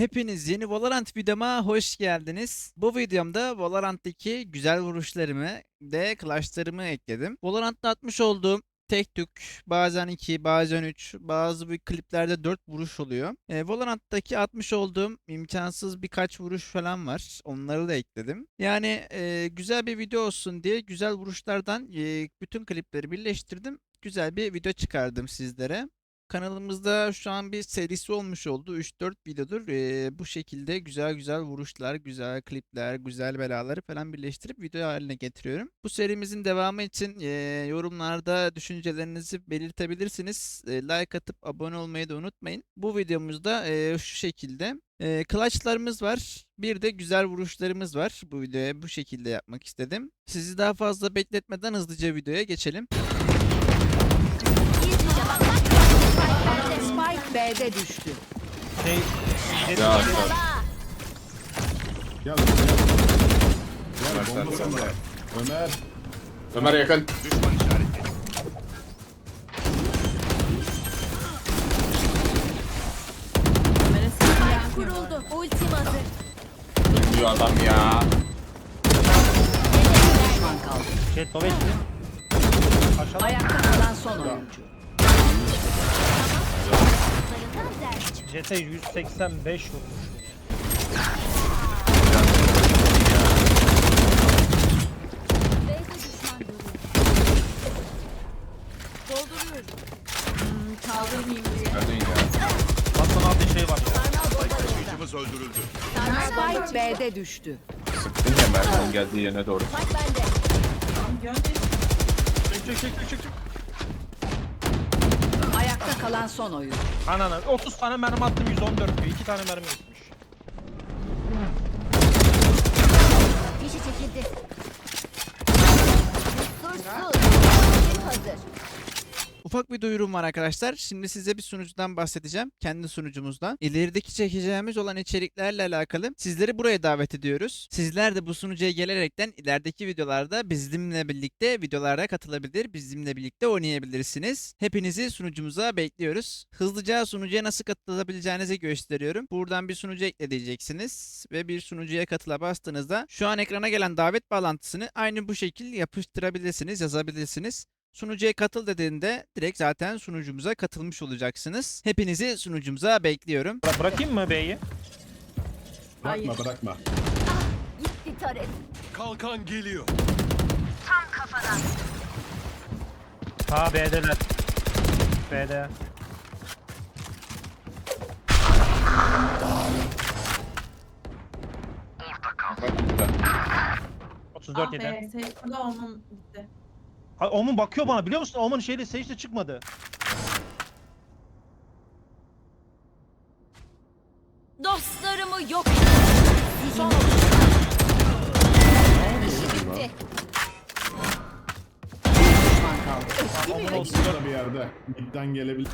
Hepiniz yeni Valorant videoma hoş geldiniz. Bu videomda Valorant'taki güzel vuruşlarımı ve clutchlarımı ekledim. Valorant'ta atmış olduğum tek tük, bazen 2, bazen 3, bazı bir kliplerde 4 vuruş oluyor. E, Valorant'taki atmış olduğum imkansız birkaç vuruş falan var. Onları da ekledim. Yani e, güzel bir video olsun diye güzel vuruşlardan e, bütün klipleri birleştirdim. Güzel bir video çıkardım sizlere. Kanalımızda şu an bir serisi olmuş oldu. 3-4 videodur. Ee, bu şekilde güzel güzel vuruşlar, güzel klipler, güzel belaları falan birleştirip video haline getiriyorum. Bu serimizin devamı için e, yorumlarda düşüncelerinizi belirtebilirsiniz. E, like atıp abone olmayı da unutmayın. Bu videomuzda e, şu şekilde. E, clutchlarımız var. Bir de güzel vuruşlarımız var. Bu videoya bu şekilde yapmak istedim. Sizi daha fazla bekletmeden hızlıca videoya geçelim. Spike B'de düştü. Şey, Ya Jet- Gel Gel sen bomba sen de. Ömer. Ömer yakın. Düşman işareti. Kuruldu. Ultim hazır. Ölmüyor adam ya. Baba etti. Aşağıda. Ayakta kalan son oyuncu. Jet'e 185 vurmuş. Nereden ya? Hasan abi şey var ya. Taşıyıcımız öldürüldü. Spike B'de düştü. Sıktın ya Mert'in geldiği yerine doğru. Çek çek çek çek çek. Kalan son oyuncu. Anana 30 tane mermi attım 114 diyor. 2 tane mermi gitmiş. Fişi çekildi. Sursuz. Ultim hazır. Ufak bir duyurum var arkadaşlar. Şimdi size bir sunucudan bahsedeceğim. Kendi sunucumuzdan. İlerideki çekeceğimiz olan içeriklerle alakalı sizleri buraya davet ediyoruz. Sizler de bu sunucuya gelerekten ilerideki videolarda bizimle birlikte videolara katılabilir, bizimle birlikte oynayabilirsiniz. Hepinizi sunucumuza bekliyoruz. Hızlıca sunucuya nasıl katılabileceğinizi gösteriyorum. Buradan bir sunucu ekle diyeceksiniz ve bir sunucuya katıla bastığınızda şu an ekrana gelen davet bağlantısını aynı bu şekilde yapıştırabilirsiniz, yazabilirsiniz. Sunucuya katıl dediğinde direkt zaten sunucumuza katılmış olacaksınız. Hepinizi sunucumuza bekliyorum. Bıra- bırakayım mı B'yi? Bırakma bırakma. Gitti taret. Kalkan geliyor. Ha B'deler. B'de. Bak burada. 34 Ah yedi. be, Seyfur'da onun gitti. Ha, Omun bakıyor bana biliyor musun? Omun şeyle Sage'de çıkmadı. Dostlarımı yok. Son Gitti. düşman kaldı. Omun olsun. Burada bir yerde. Midden gelebilir.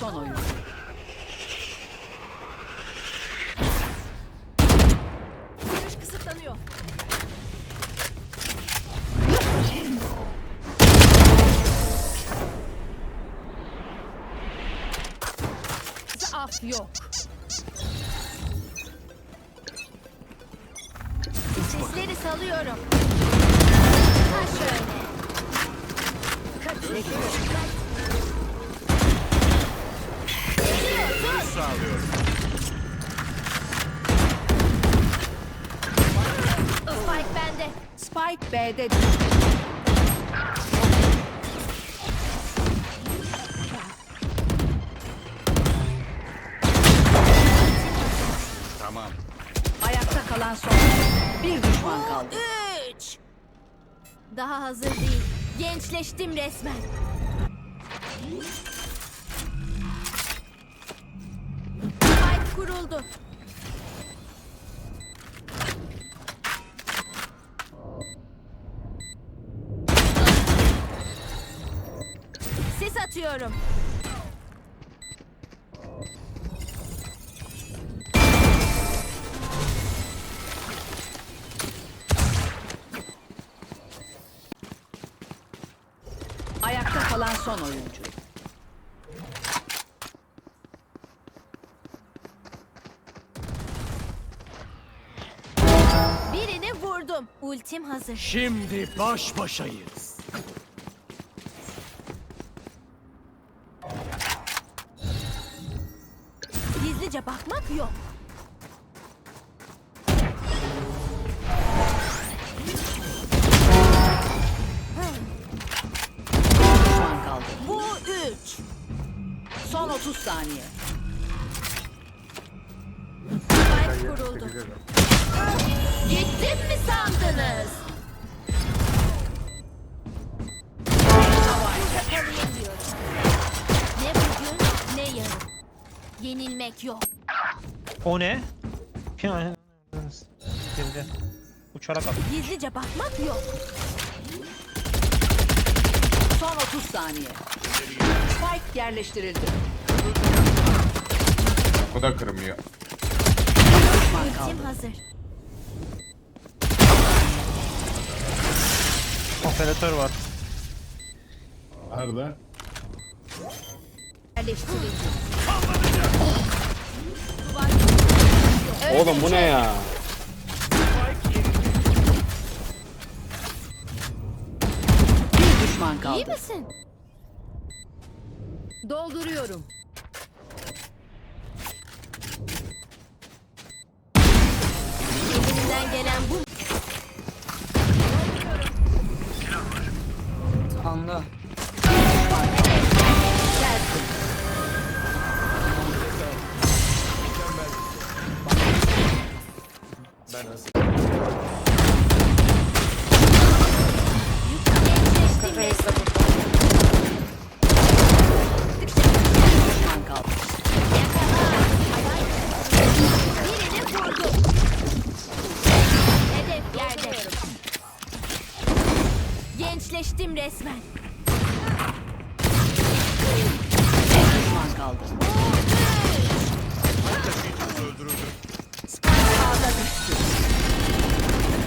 Son oyuncu. Görüş kısıtlanıyor. Af yok. Sesleri salıyorum. Ha şöyle. Kaçın. Sağlıyorum. Spike bende. Spike B'de. Tamam. Ayakta kalan son. Bir düşman kaldı. Üç. Daha hazır değil. Gençleştim resmen. Kuruldu. atıyorum. Ayakta kalan son oyuncu. Vurdum. Ultim hazır. Şimdi baş başayız. Gizlice bakmak yok. Düşman kaldı. Bu üç. Son 30 saniye. Spike kuruldu. Gittim mi sandınız? Burada kalayım diyorum. Ne bugün ne yarın. Yenilmek yok. O ne? Yani Girdi. Uçarak attı. Gizlice bakmak yok. Son 30 saniye. Spike yerleştirildi. Bu da kırmıyor. Ultim hazır. Operatör var. Nerede? Yerleştirildi. Oğlum bu ne ya? Bir düşman İyi kaldı. misin? Dolduruyorum. Elimden gelen bu. Anla. Gençleştim Gençleştim resmen. Düşman kaldı. Taşıyıcımız öldürüldü. Ağda düştü.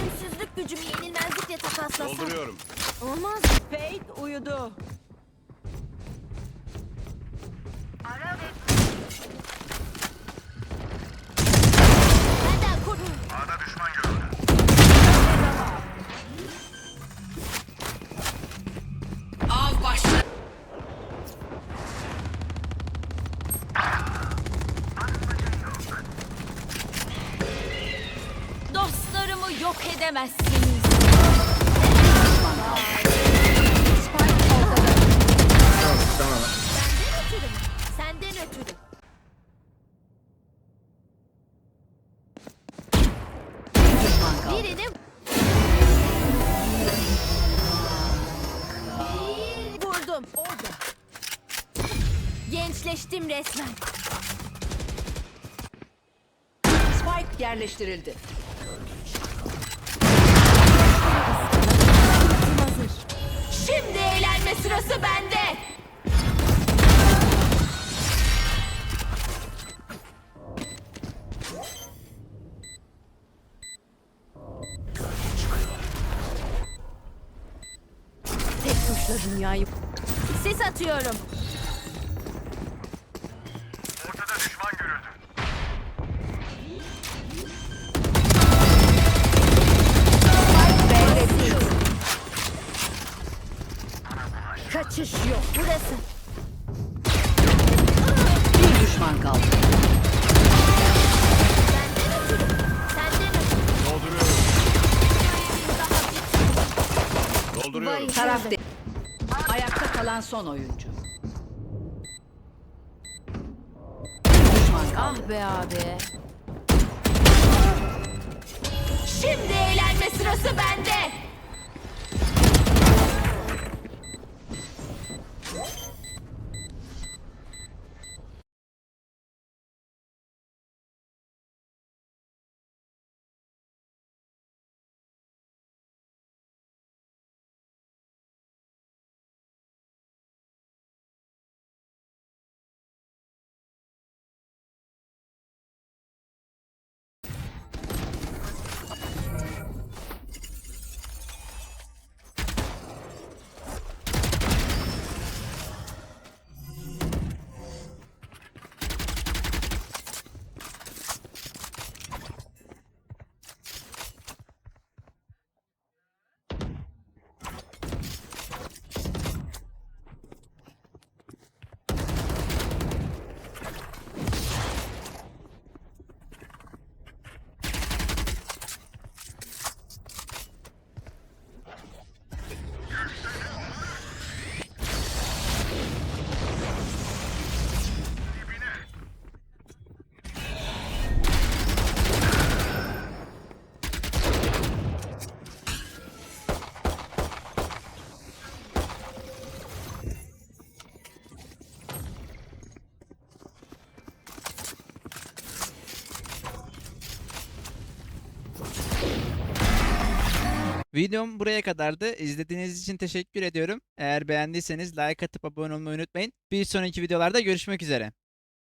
Ölümsüzlük gücümü yenilmezlikle takaslasam. Dolduruyorum. Olmaz. Fate uyudu. Yok edemezsiniz. Benden ötürü mü? Senden ötürü. Düşman. Gençleştim resmen. Spike yerleştirildi. Şimdi eğlenme sırası bende. Tek tuşla dünyayı... Sis atıyorum. Kaçış yok. Burası. Bir düşman kaldı. Dolduruyorum. Taraf de- Ayakta kalan son oyuncu. Düşman kaldı. Ah be abi. Şimdi eğlenme sırası bende. Videom buraya kadardı. İzlediğiniz için teşekkür ediyorum. Eğer beğendiyseniz like atıp abone olmayı unutmayın. Bir sonraki videolarda görüşmek üzere.